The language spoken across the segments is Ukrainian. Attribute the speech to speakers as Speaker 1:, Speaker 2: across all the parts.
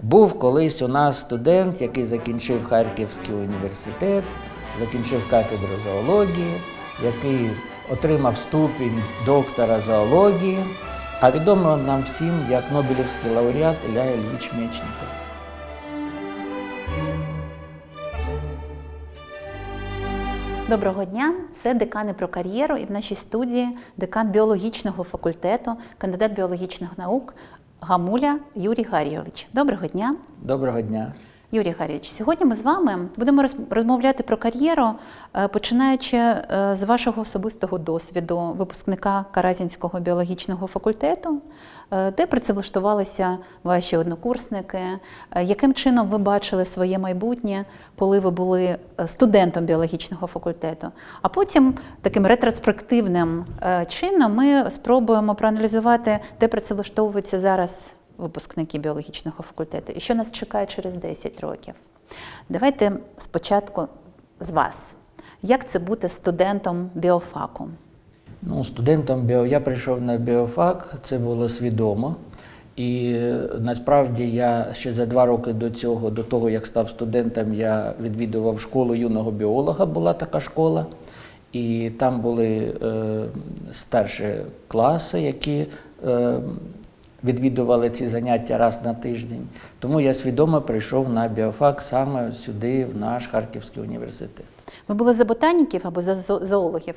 Speaker 1: Був колись у нас студент, який закінчив Харківський університет, закінчив кафедру зоології, який отримав ступінь доктора зоології, а відомо нам всім як Нобелівський лауреат Ілля Ільїч Мечников.
Speaker 2: Доброго дня, це декани про кар'єру, і в нашій студії декан біологічного факультету, кандидат біологічних наук Гамуля Юрій Гарійович. Доброго дня.
Speaker 1: Доброго дня.
Speaker 2: Юрій Гарійович, сьогодні ми з вами будемо розмовляти про кар'єру, е, починаючи е, з вашого особистого досвіду випускника Каразінського біологічного факультету, де працевлаштувалися ваші однокурсники, е, яким чином ви бачили своє майбутнє, коли ви були е, студентом біологічного факультету. А потім таким ретроспективним е, чином ми спробуємо проаналізувати, де працевлаштовуються зараз випускники біологічного факультету і що нас чекає через 10 років. Давайте спочатку з вас. Як це бути студентом біофаку?
Speaker 1: Ну, студентом біо... я прийшов на біофак, це було свідомо. І е, насправді я ще за два роки до цього, до того як став студентом, я відвідував школу юного біолога, була така школа. І там були е, старші класи, які е, відвідували ці заняття раз на тиждень. Тому я свідомо прийшов на біофак саме сюди, в наш Харківський університет.
Speaker 2: Ви були за ботаніків або за зоологів?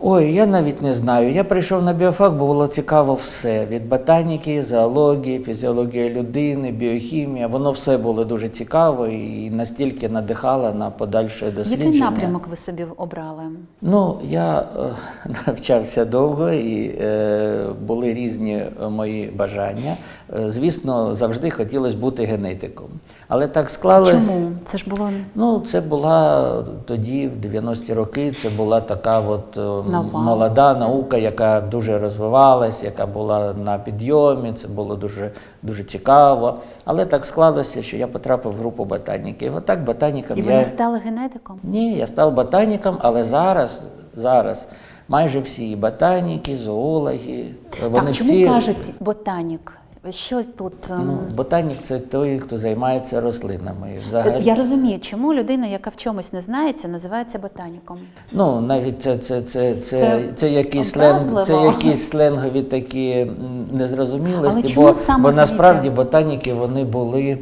Speaker 1: Ой, я навіть не знаю. Я прийшов на біофак, бо було цікаво все: від ботаніки, зоології, фізіології людини, біохімія. Воно все було дуже цікаво і настільки надихало на подальше дослідження.
Speaker 2: Який напрямок ви собі обрали?
Speaker 1: Ну, я е, навчався довго і е, були різні е, мої бажання. Е, звісно, завжди хотілося бути генетиком. Але так склалось.
Speaker 2: Чому? Це ж було
Speaker 1: Ну, це була тоді, в 90-ті роки, це була така от е,
Speaker 2: Нова.
Speaker 1: молода наука, яка дуже розвивалась, яка була на підйомі. Це було дуже, дуже цікаво. Але так склалося, що я потрапив в групу ботаніків. Отак ботаніком
Speaker 2: і ви
Speaker 1: я
Speaker 2: не стали генетиком?
Speaker 1: ні, я став ботаніком, але зараз, зараз майже всі ботаніки, зоологи, вони
Speaker 2: так, чому
Speaker 1: всі.
Speaker 2: кажуть ботанік? Що тут? ем,
Speaker 1: Ну, ботанік це той, хто займається рослинами. Взагалі,
Speaker 2: Я розумію, чому людина, яка в чомусь не знається, називається ботаніком.
Speaker 1: Ну, навіть це, це, це, це,
Speaker 2: Це
Speaker 1: це, якісь сленг, це якісь сленгові такі незрозумілості,
Speaker 2: Але чому
Speaker 1: бо,
Speaker 2: саме
Speaker 1: бо насправді ботаніки вони були.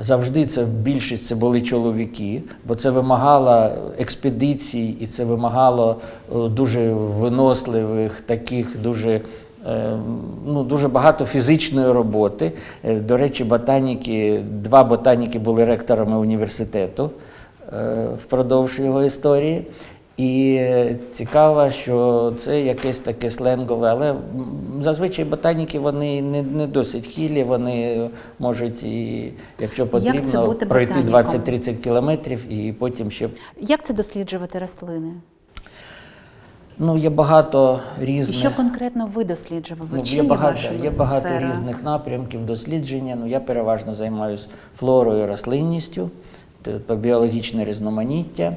Speaker 1: Завжди це більшість це були чоловіки, бо це вимагало експедицій, і це вимагало е, дуже виносливих, таких дуже, е, ну, дуже багато фізичної роботи. Е, До речі, ботаніки, два ботаніки були ректорами університету е, впродовж його історії. І е, цікаво, що це якесь таке сленгове, але зазвичай ботаніки вони не, не досить хілі, вони можуть, і, якщо потрібно,
Speaker 2: бути
Speaker 1: пройти
Speaker 2: ботаніком?
Speaker 1: 20-30 кілометрів і потім ще.
Speaker 2: Як це досліджувати рослини?
Speaker 1: Ну, є багато
Speaker 2: І
Speaker 1: різних.
Speaker 2: що конкретно ви досліджували?
Speaker 1: Ну,
Speaker 2: Чи
Speaker 1: є багато,
Speaker 2: ваша
Speaker 1: є багато
Speaker 2: сфера?
Speaker 1: різних напрямків дослідження. Ну, я переважно займаюся флорою рослинністю, тобто біологічне різноманіття.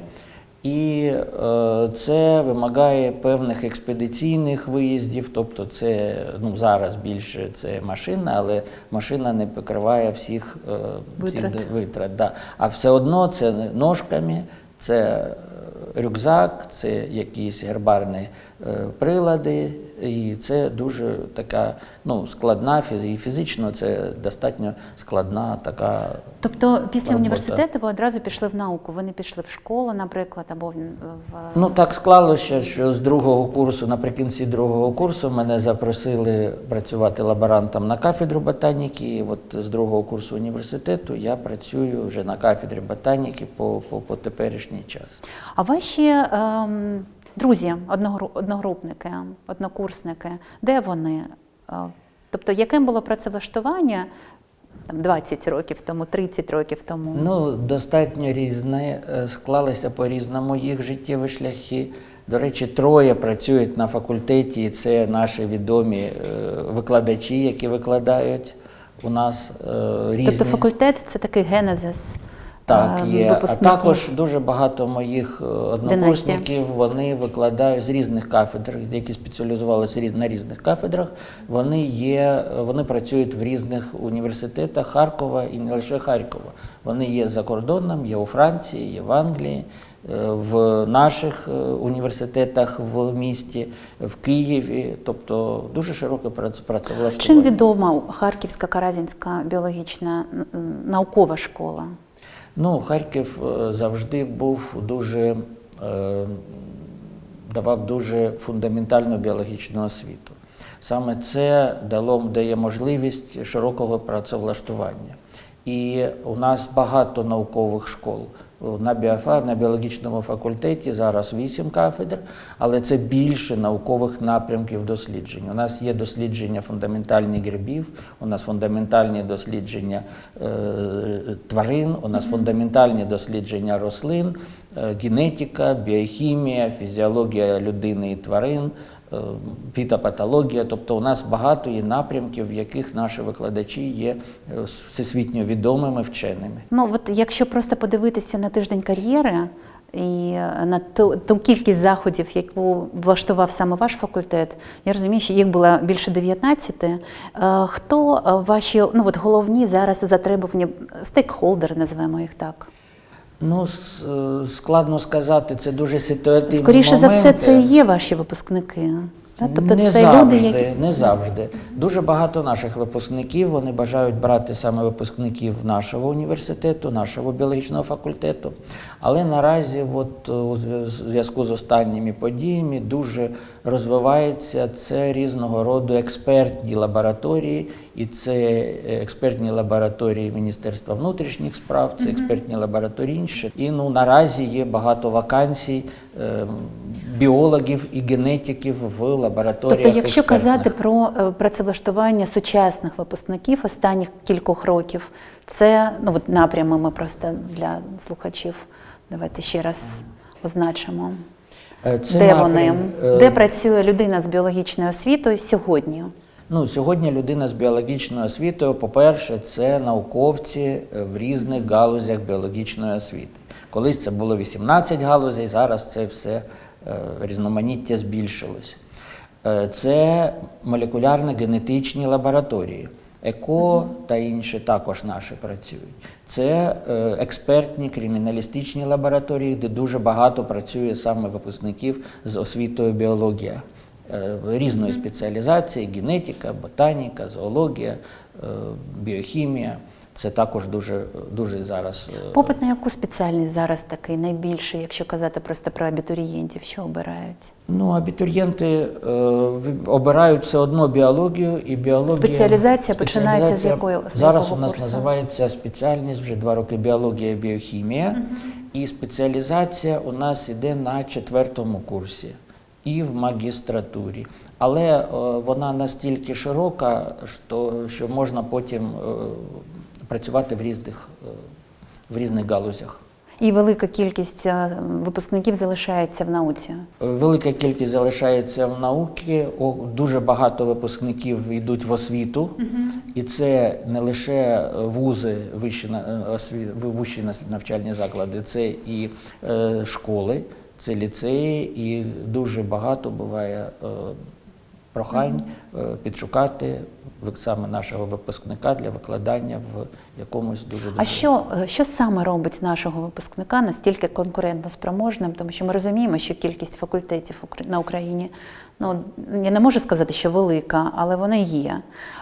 Speaker 1: І е, це вимагає певних експедиційних виїздів. Тобто, це ну, зараз більше це машина, але машина не покриває всіх, е, всіх
Speaker 2: Витрат.
Speaker 1: витрат. Да. А все одно це ножками, це е, рюкзак, це якісь гербарні е, прилади, і це дуже така ну, складна і фізично це достатньо складна така.
Speaker 2: Тобто після
Speaker 1: робота.
Speaker 2: університету ви одразу пішли в науку, ви не пішли в школу, наприклад, або в, в...
Speaker 1: Ну так склалося, що з другого курсу, наприкінці другого курсу, мене запросили працювати лаборантом на кафедру ботаніки. І от з другого курсу університету я працюю вже на кафедрі ботаніки по, по, по теперішній час.
Speaker 2: А ваші ем, друзі, одногру- одногрупники, однокурсники, де вони? Тобто, яким було працевлаштування там, 20 років тому, 30 років тому?
Speaker 1: Ну, достатньо різне, е, склалися по-різному їх життєві шляхи. До речі, троє працюють на факультеті, і це наші відомі е, викладачі, які викладають у нас е, різні.
Speaker 2: Тобто факультет це такий генезис
Speaker 1: Так,
Speaker 2: е,
Speaker 1: є. А також дуже багато моїх е, однокурсників вони викладають з різних кафедр, які спеціалізувалися на різних кафедрах. Вони є, вони працюють в різних університетах Харкова і не лише Харкова. Вони є за кордоном, є у Франції, є в Англії, е, в наших університетах в місті, в Києві. Тобто дуже широке прац-
Speaker 2: Чим відома Харківська Каразінська біологічна наукова школа?
Speaker 1: Ну, Харків е, завжди був дуже е, давав дуже фундаментальну біологічну освіту. Саме це дало дає можливість широкого працевлаштування. І у нас багато наукових школ. На біофа, на біологічному факультеті зараз вісім кафедр, але це більше наукових напрямків досліджень. У нас є дослідження фундаментальних грибів, у нас фундаментальні дослідження е, тварин, у нас фундаментальні дослідження рослин, е, генетика, біохімія, фізіологія людини і тварин, фітопатологія. Тобто у нас багато є напрямків, в яких наші викладачі є е, всесвітньо відомими вченими.
Speaker 2: Ну, от якщо просто подивитися на тиждень кар'єри і е, на ту, ту кількість заходів, яку влаштував саме ваш факультет, я розумію, що їх було більше 19. Е, Хто е, ваші ну, от головні зараз затребувані стейкхолдери, називаємо їх так?
Speaker 1: Ну, е, складно сказати, це дуже ситуативні
Speaker 2: Скоріше за все, це і є ваші випускники. Так? Тобто
Speaker 1: не
Speaker 2: це
Speaker 1: завжди,
Speaker 2: люди, які
Speaker 1: не завжди. Дуже багато наших випускників вони бажають брати саме випускників нашого університету, нашого біологічного факультету. Але наразі, от е, у зв'яз- зв'язку з останніми подіями, дуже розвивається це різного роду експертні лабораторії, і це е, експертні лабораторії Міністерства внутрішніх справ, це експертні лабораторії інші. І ну наразі є багато вакансій е, біологів і генетиків в лабораторіях.
Speaker 2: Тобто, якщо
Speaker 1: експертних.
Speaker 2: казати про е, працевлаштування сучасних випускників останніх кількох років, це ну от напрями ми просто для слухачів. Давайте ще раз означимо.
Speaker 1: Е, це
Speaker 2: де
Speaker 1: напрям,
Speaker 2: вони,
Speaker 1: е,
Speaker 2: де працює людина з біологічною освітою сьогодні?
Speaker 1: Ну, сьогодні людина з біологічною освітою, по-перше, це науковці в різних галузях біологічної освіти. Колись це було 18 галузей, зараз це все різноманіття збільшилось. Е, Це молекулярно-генетичні лабораторії. ЕКО та інші також наші працюють. Це е, експертні криміналістичні лабораторії, де дуже багато працює саме випускників з освітою біологія е, різної спеціалізації: генетика, ботаніка, зоологія, е, біохімія. Це також дуже, дуже зараз. е,
Speaker 2: Попит на яку спеціальність зараз такий найбільший, якщо казати просто про абітурієнтів, що обирають?
Speaker 1: Ну, абітурієнти е, обирають все одно біологію і біологія.
Speaker 2: Спеціалізація починається з якої- з
Speaker 1: Зараз у нас
Speaker 2: курсу?
Speaker 1: називається спеціальність вже два роки біологія і біохімія. І спеціалізація у нас іде на четвертому курсі і в магістратурі. Але е, вона настільки широка, що, що можна потім е, працювати в різних, е, в різних галузях.
Speaker 2: І велика кількість е, випускників залишається в науці.
Speaker 1: Велика кількість залишається в науці. Дуже багато випускників йдуть в освіту, і це не лише вузи, вищі е, вищі навчальні заклади, це і е, школи, це ліцеї, і дуже багато буває е, прохань е, підшукати саме нашого випускника для викладання в якомусь дуже
Speaker 2: А що, е, що саме робить нашого випускника настільки конкурентно спроможним? Тому що ми розуміємо, що кількість факультетів на Україні, ну я не можу сказати, що велика, але вона є.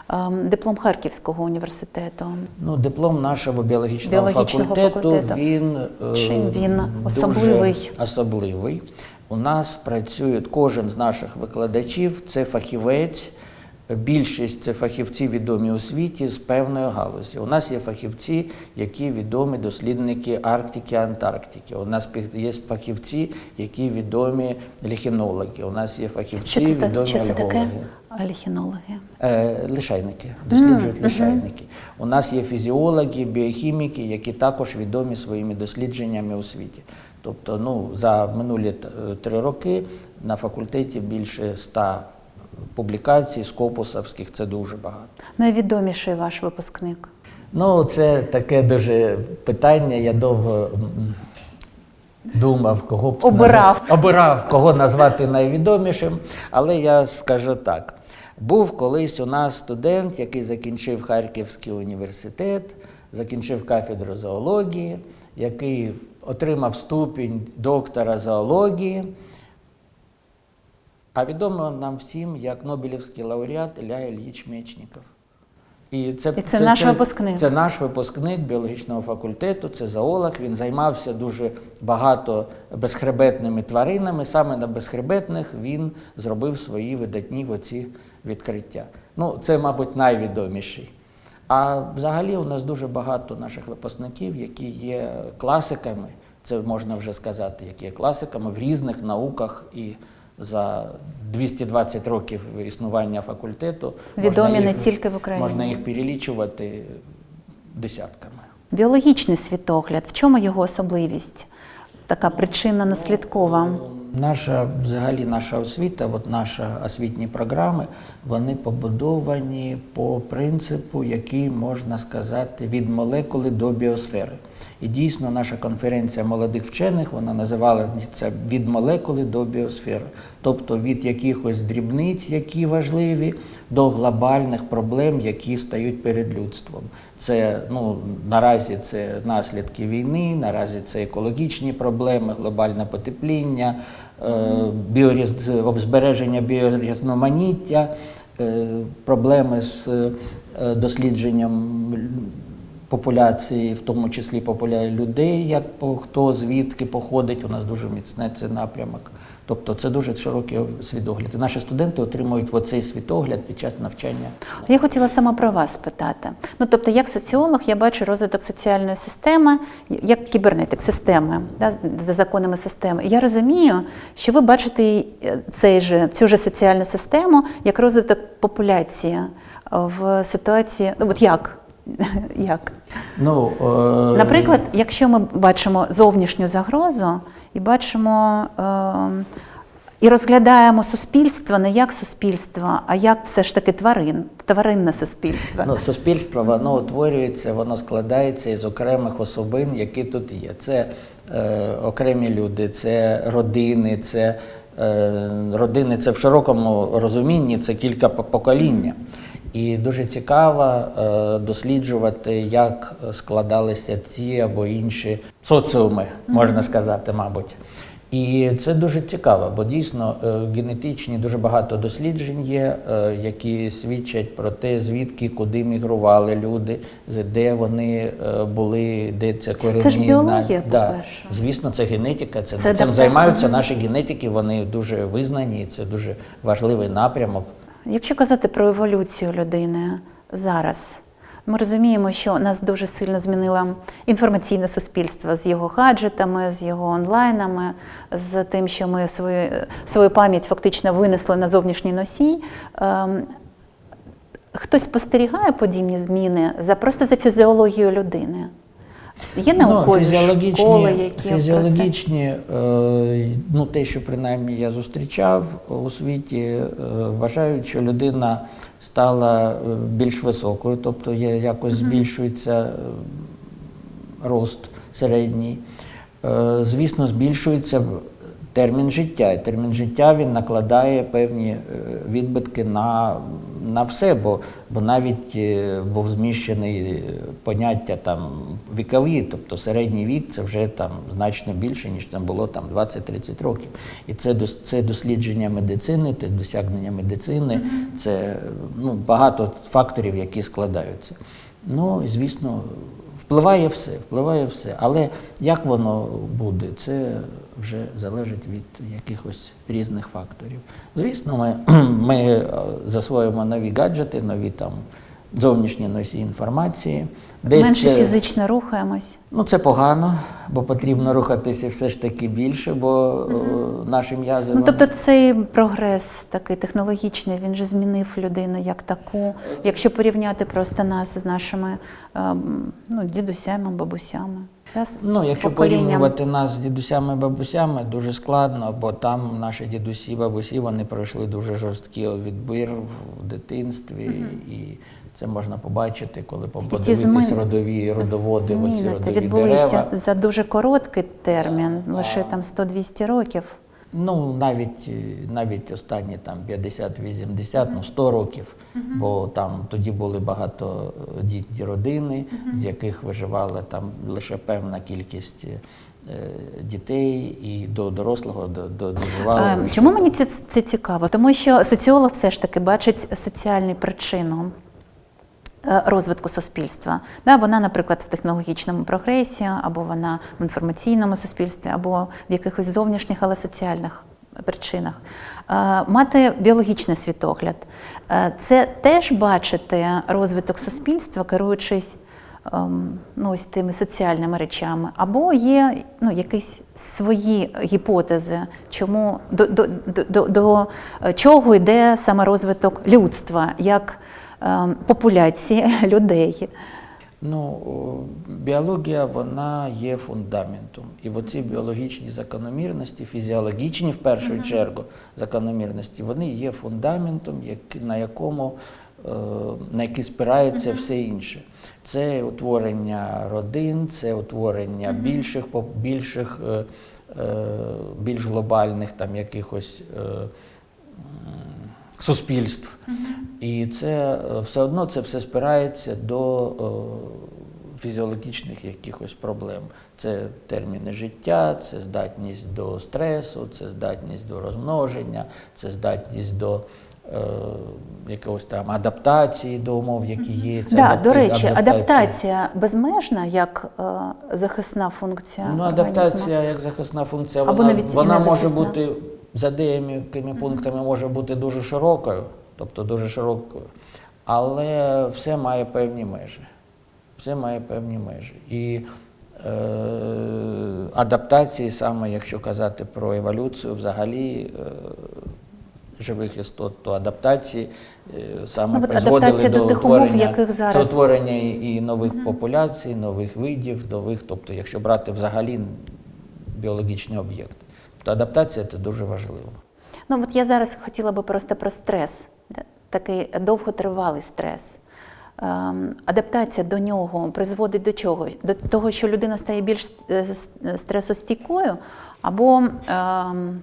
Speaker 2: Ем, Диплом Харківського університету.
Speaker 1: Ну, диплом нашого біологічного,
Speaker 2: Біологічного
Speaker 1: факультету,
Speaker 2: факультету.
Speaker 1: він, е,
Speaker 2: Чим він
Speaker 1: дуже
Speaker 2: особливий?
Speaker 1: особливий. У нас працює кожен з наших викладачів, це фахівець. Більшість це фахівці відомі у світі з певної галузі. У нас є фахівці, які відомі дослідники Арктики, Антарктики. У нас є фахівці, які відомі ліхінологи. У нас є фахівці,
Speaker 2: Що це,
Speaker 1: відомі
Speaker 2: що це таке?
Speaker 1: альгологи.
Speaker 2: Аліхінологи.
Speaker 1: Е, Лишайники, досліджують лишайники. У нас є фізіологи, біохіміки, які також відомі своїми дослідженнями у світі. Тобто, ну, за минулі е, три роки на факультеті більше ста публікацій, скопусовських, це дуже багато.
Speaker 2: Найвідоміший ваш випускник.
Speaker 1: Ну, це таке дуже питання. Я довго думав, кого б
Speaker 2: Обирав.
Speaker 1: назва- обирав, кого назвати найвідомішим. Але я скажу так: був колись у нас студент, який закінчив Харківський університет, закінчив кафедру зоології, який отримав ступінь доктора зоології. А відомо нам всім як Нобелівський лауреат Ілля Ільїч Мечніков. І це,
Speaker 2: І це наш випускник.
Speaker 1: Це наш випускник біологічного факультету, це зоолог. Він займався дуже багато безхребетними тваринами. Саме на безхребетних він зробив свої видатні оці відкриття. Ну, це, мабуть, найвідоміший. А взагалі у нас дуже багато наших випускників, які є класиками, це можна вже сказати, які є класиками в різних науках і за 220 років існування факультету
Speaker 2: Відомі
Speaker 1: можна
Speaker 2: не тільки в Україні.
Speaker 1: Можна їх перелічувати десятками.
Speaker 2: Біологічний світогляд, в чому його особливість? Така причинно наслідкова.
Speaker 1: Наша взагалі наша освіта, от наші освітні програми, вони побудовані по принципу, який можна сказати від молекули до біосфери. І дійсно наша конференція молодих вчених вона називалася від молекули до біосфери, тобто від якихось дрібниць, які важливі, до глобальних проблем, які стають перед людством. Це ну наразі це наслідки війни, наразі це екологічні проблеми, глобальне потепління, біоріз... обзбереження біорізноманіття, е, проблеми з е, дослідженням популяції, в тому числі популяції людей, як хто звідки походить. У нас дуже міцне це напрямок. Тобто це дуже широкий світогляд. І наші студенти отримують оцей світогляд під час навчання.
Speaker 2: Я хотіла саме про вас спитати. Ну, тобто, як соціолог, я бачу розвиток соціальної системи, як кібернетик системи, да, за законами системи. Я розумію, що ви бачите е, цей же, цю же соціальну систему як розвиток популяції в ситуації. Ну, от як? як?
Speaker 1: Ну, е,
Speaker 2: Наприклад, якщо ми бачимо зовнішню загрозу і бачимо е, і розглядаємо суспільство не як суспільство, а як все ж таки тварин, тваринне суспільство.
Speaker 1: Ну, суспільство воно утворюється, воно складається із окремих особин, які тут є. Це е, окремі люди, це родини, це е, родини, це в широкому розумінні, це кілька по- покоління. І дуже цікаво е, досліджувати, як складалися ці або інші соціуми, можна сказати, мабуть. І це дуже цікаво, бо дійсно е, генетичні дуже багато досліджень є, е, які свідчать про те, звідки куди мігрували люди, де вони були, де це корінні.
Speaker 2: Це ж біологія,
Speaker 1: на- да.
Speaker 2: по-перше.
Speaker 1: Звісно, це генетика. Це,
Speaker 2: Це
Speaker 1: цим займаються наші генетики. Вони дуже визнані. Це дуже важливий напрямок.
Speaker 2: Якщо казати про еволюцію людини зараз, ми розуміємо, що нас дуже сильно змінило інформаційне суспільство з його гаджетами, з його онлайнами, з тим, що ми свою, свою пам'ять фактично винесли на зовнішній носій. Ем, Хтось спостерігає подібні зміни за просто за фізіологією людини. Є наукові
Speaker 1: фізіологічні,
Speaker 2: школи, які
Speaker 1: фізіологічні, е, ну те, що принаймні я зустрічав у світі, е, вважають, що людина стала е, більш високою, тобто є, якось збільшується рост середній. Е, Звісно, збільшується термін життя. І термін життя він накладає певні е, відбитки на, на все, бо, бо навіть е, був зміщений е, поняття там вікові, тобто середній вік це вже там значно більше, ніж там було там 20-30 років. І це, це дослідження медицини, це досягнення медицини, це ну, багато факторів, які складаються. Ну, звісно, Впливає все, впливає все. Але як воно буде, це вже залежить від якихось різних факторів. Звісно, ми, ми е, засвоїмо нові гаджети, нові там зовнішні носії інформації. Десь
Speaker 2: Менше
Speaker 1: це-
Speaker 2: фізично рухаємось.
Speaker 1: Ну, це погано, бо потрібно рухатися все ж таки більше, бо е, наші м'язи.
Speaker 2: Ну, тобто цей прогрес такий технологічний, він же змінив людину як таку. Якщо порівняти просто нас з нашими ем, ну, дідусями, бабусями.
Speaker 1: Ну, якщо
Speaker 2: поколінням?
Speaker 1: порівнювати нас з дідусями бабусями, дуже складно, бо там наші дідусі, бабусі вони пройшли дуже жорсткий відбір в дитинстві, і це можна побачити, коли подивитись
Speaker 2: зміни-
Speaker 1: родові родоводи, оці родові
Speaker 2: відбулися
Speaker 1: дерева.
Speaker 2: за дуже короткий термін, лише там 100-200 років.
Speaker 1: Ну, навіть, е, навіть останні там 50-80, ну 100 років, бо там тоді були багато е, дітні родини, з яких виживала там лише певна кількість е, дітей, і до дорослого до, до, доживали.
Speaker 2: Е, Чому мені це, це цікаво? Тому що соціолог все ж таки бачить соціальну причину е, розвитку суспільства. Да, вона, наприклад, в технологічному прогресі, або вона в інформаційному суспільстві, або в якихось зовнішніх, але соціальних причинах. Е, Мати біологічний світогляд Е, це теж бачити розвиток суспільства, керуючись ну, ось тими соціальними речами, або є ну, якісь свої гіпотези, чому до, до, до, до, до чого йде саме розвиток людства як ем, популяції людей.
Speaker 1: Ну, біологія вона є фундаментом. І оці біологічні закономірності, фізіологічні в першу чергу закономірності, вони є фундаментом, як- на якому на який спирається все інше. Це утворення родин, це утворення більших, більших, е, е, більш глобальних там якихось е, суспільств. І це е, все одно це все спирається до е, фізіологічних якихось проблем. Це терміни життя, це здатність до стресу, це здатність до розмноження, це здатність до е, якогось там адаптації до умов, які є. Це
Speaker 2: Да,
Speaker 1: адапти-
Speaker 2: до речі, адаптація безмежна як е, захисна функція.
Speaker 1: Ну,
Speaker 2: організму?
Speaker 1: адаптація як захисна функція,
Speaker 2: Або
Speaker 1: вона,
Speaker 2: навіть
Speaker 1: вона може бути за деякими пунктами може бути дуже широкою, тобто дуже широкою, але все має певні межі. Все має певні межі. І е, адаптації, саме якщо казати про еволюцію, взагалі. Е, Живих істот, то адаптації е, саме
Speaker 2: Ну,
Speaker 1: призводили до,
Speaker 2: до тих умов, яких
Speaker 1: це
Speaker 2: зараз.
Speaker 1: утворення і нових популяцій, нових видів, нових, тобто, якщо брати взагалі біологічний об'єкт. Тобто адаптація це дуже важливо.
Speaker 2: Ну от я зараз хотіла би просто про стрес, такий довготривалий стрес. Ем, адаптація до нього призводить до чого? До того, що людина стає більш е, стресостійкою, або ем,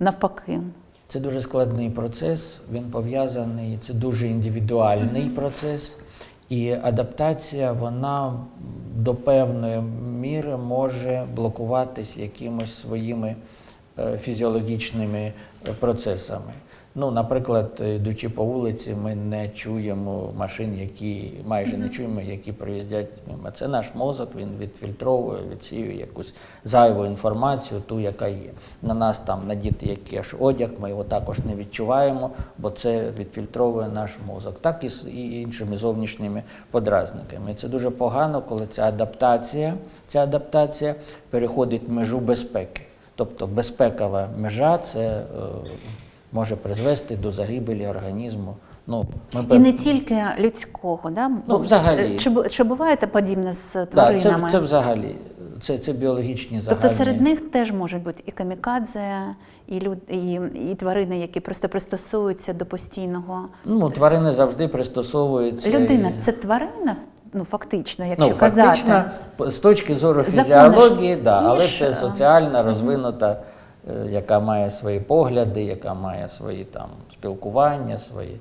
Speaker 2: навпаки.
Speaker 1: Це дуже складний процес, він пов'язаний, це дуже індивідуальний процес. І адаптація, вона до певної міри може блокуватись якимось своїми е, фізіологічними е, процесами. Ну, наприклад, йдучи по вулиці, ми не чуємо машин, які майже не чуємо, які проїздять мимо. Це наш мозок, він відфільтровує, відсіює якусь зайву інформацію, ту, яка є. На нас там надіти якийсь одяг, ми його також не відчуваємо, бо це відфільтровує наш мозок, так і з іншими зовнішніми подразниками. І це дуже погано, коли ця адаптація, ця адаптація переходить межу безпеки. Тобто безпекова межа це е, може призвести до загибелі організму. Ну, ми
Speaker 2: І не тільки людського, да?
Speaker 1: Ну, взагалі.
Speaker 2: Чи, чи буває те подібне з
Speaker 1: Да,
Speaker 2: тваринами?
Speaker 1: це, це взагалі, це, це біологічні загальні.
Speaker 2: Тобто серед них теж можуть бути і камікадзе, і, люд, і, і тварини, які просто пристосуються до постійного.
Speaker 1: Ну, тварини завжди пристосовуються.
Speaker 2: Людина
Speaker 1: і-
Speaker 2: це тварина, ну фактично, якщо
Speaker 1: ну,
Speaker 2: казати.
Speaker 1: фактично, п- з точки зору фізіології, да, але це соціальна, розвинута, яка має свої погляди, яка має свої там спілкування, свої.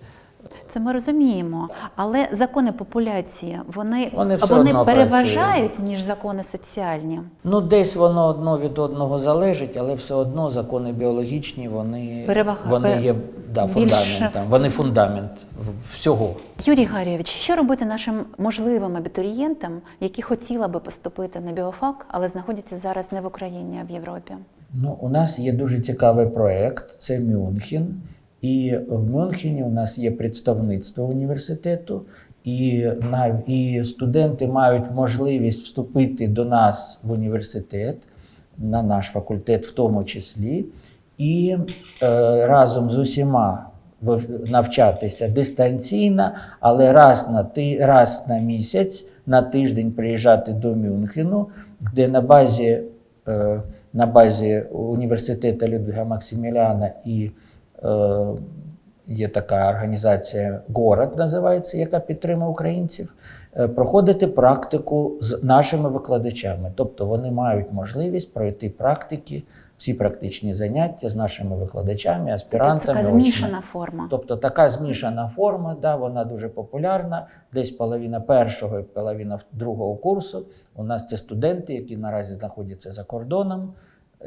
Speaker 2: Це ми розуміємо. Але закони популяції вони,
Speaker 1: Вони все
Speaker 2: вони
Speaker 1: одно
Speaker 2: переважають, ніж закони соціальні.
Speaker 1: Ну, десь воно одно від одного залежить, але все одно закони біологічні, вони,
Speaker 2: Перевага-
Speaker 1: вони є да,
Speaker 2: більше-
Speaker 1: фундаментом. Вони фундамент всього.
Speaker 2: Юрій Гарійович, що робити нашим можливим абітурієнтам, які хотіли би поступити на біофак, але знаходяться зараз не в Україні, а в Європі?
Speaker 1: Ну, у нас є дуже цікавий проєкт, це Мюнхен. І в Мюнхені у нас є представництво університету, і, і студенти мають можливість вступити до нас в університет, на наш факультет в тому числі, і е, разом з усіма навчатися дистанційно, але раз на, ти, раз на місяць на тиждень приїжджати до Мюнхену, де на базі, е, на базі університету Людвіга Максиміліана і е, є така організація Город називається, яка підтримує українців, е, проходити практику з нашими викладачами. Тобто вони мають можливість пройти практики, всі практичні заняття з нашими викладачами,
Speaker 2: Це
Speaker 1: аспірантами.
Speaker 2: така змішана форма.
Speaker 1: Тобто така змішана форма, да, вона дуже популярна. Десь половина першого і половина другого курсу. У нас це студенти, які наразі знаходяться за кордоном,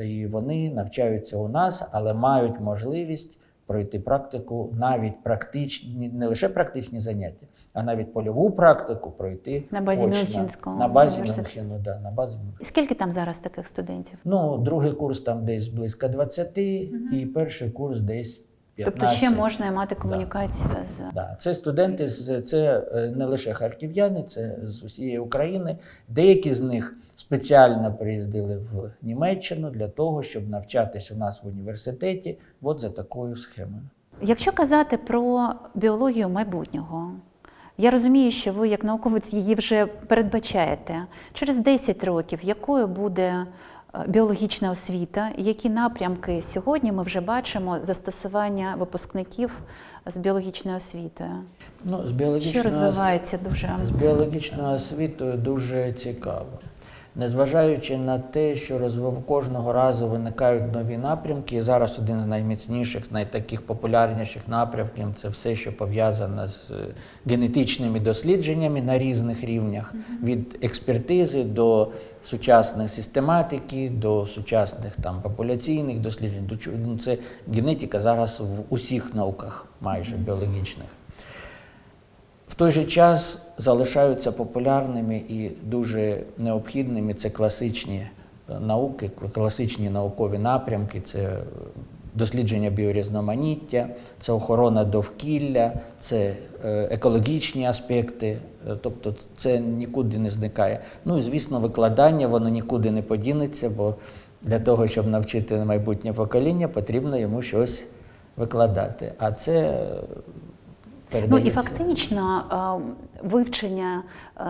Speaker 1: і вони навчаються у нас, але мають можливість пройти практику, навіть практичні, не лише практичні заняття, а навіть польову практику пройти
Speaker 2: На базі. Мюнхенського
Speaker 1: на базі. Мюнхену, да, на базі Мюнхену.
Speaker 2: Скільки там зараз таких студентів?
Speaker 1: Ну, другий курс там десь близько 20, і перший курс десь 15.
Speaker 2: Тобто ще можна мати комунікацію з
Speaker 1: Да, це студенти це е, не лише харків'яни, це з усієї України. Деякі з них спеціально приїздили в Німеччину для того, щоб навчатись у нас в університеті, от за такою схемою.
Speaker 2: Якщо казати про біологію майбутнього, я розумію, що ви як науковець її вже передбачаєте. Через 10 років якою буде біологічна освіта, які напрямки сьогодні ми вже бачимо застосування випускників з біологічною освітою?
Speaker 1: Ну, з
Speaker 2: Що
Speaker 1: біологічного
Speaker 2: розвивається дуже
Speaker 1: з біологічною освітою дуже цікаво. Незважаючи на те, що розвив кожного разу виникають нові напрямки, і зараз один з найміцніших, найтаких популярніших напрямків це все, що пов'язане з генетичними дослідженнями на різних рівнях, від експертизи до сучасної систематики, до сучасних там популяційних досліджень. Ну, це генетика зараз в усіх науках, майже біологічних. В той же час залишаються популярними і дуже необхідними це класичні е, науки, класичні наукові напрямки, це е, дослідження біорізноманіття, це охорона довкілля, це е, екологічні аспекти, тобто це нікуди не зникає. Ну і звісно, викладання воно нікуди не подінеться, бо для того, щоб навчити майбутнє покоління, потрібно йому щось викладати. А це
Speaker 2: Ну і фактично е, вивчення е,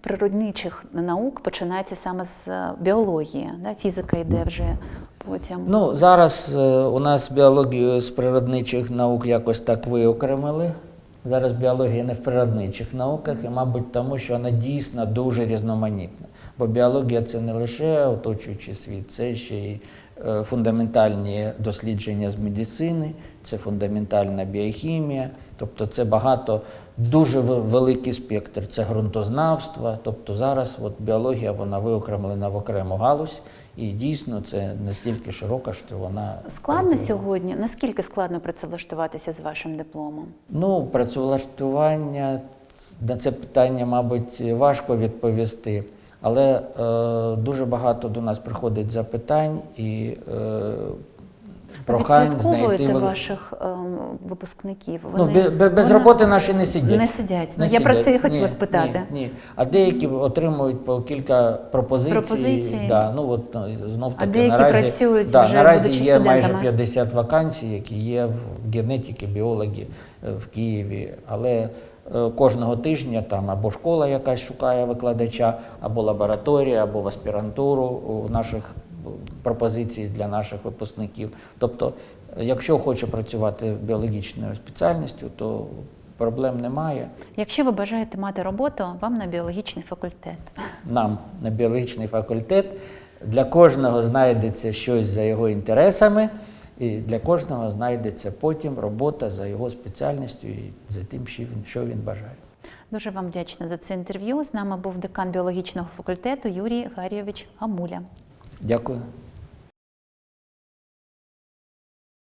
Speaker 2: природничих наук починається саме з е, біології. Да? Фізика йде вже потім.
Speaker 1: Ну, зараз е, у нас біологію з природничих наук якось так виокремили. Зараз біологія не в природничих науках, і, мабуть, тому що вона дійсно дуже різноманітна. Бо біологія це не лише оточуючий світ, це ще й фундаментальні дослідження з медицини, це фундаментальна біохімія, тобто це багато, дуже великий спектр, це ґрунтознавство. Тобто зараз от біологія вона виокремлена в окрему галузь, і дійсно це настільки широка, що вона
Speaker 2: Складно сьогодні. Наскільки складно працевлаштуватися з вашим дипломом?
Speaker 1: Ну, працевлаштування на це питання, мабуть, важко відповісти. Але е, дуже багато до нас приходить запитань і е, прохань знайти
Speaker 2: ваших ем, випускників?
Speaker 1: Ну, бе- бе- без
Speaker 2: вони
Speaker 1: роботи наші не сидять.
Speaker 2: Не сидять. Ну,
Speaker 1: Не
Speaker 2: я про це і хотіла
Speaker 1: Ні,
Speaker 2: спитати.
Speaker 1: Ні, ні. А деякі отримують по кілька пропозицій.
Speaker 2: Пропозицій?
Speaker 1: Да, ну, от, ну, знов
Speaker 2: А
Speaker 1: таки,
Speaker 2: деякі
Speaker 1: наразі,
Speaker 2: працюють
Speaker 1: да,
Speaker 2: вже,
Speaker 1: наразі
Speaker 2: будучи
Speaker 1: є майже
Speaker 2: студентами.
Speaker 1: 50 вакансій, які є в генетики, біологи е, в Києві. Але е, кожного тижня там або школа якась шукає викладача, або лабораторія, або в аспірантуру у наших пропозицій для наших випускників. Тобто, е, якщо хоче працювати біологічною спеціальністю, то проблем немає.
Speaker 2: Якщо ви бажаєте мати роботу, вам на біологічний факультет.
Speaker 1: Нам на біологічний факультет для кожного знайдеться щось за його інтересами, і для кожного знайдеться потім робота за його спеціальністю і за тим, що він, що він бажає.
Speaker 2: Дуже вам вдячна за це інтерв'ю. З нами був декан біологічного факультету Юрій Гарійович Гамуля.
Speaker 1: Дякую.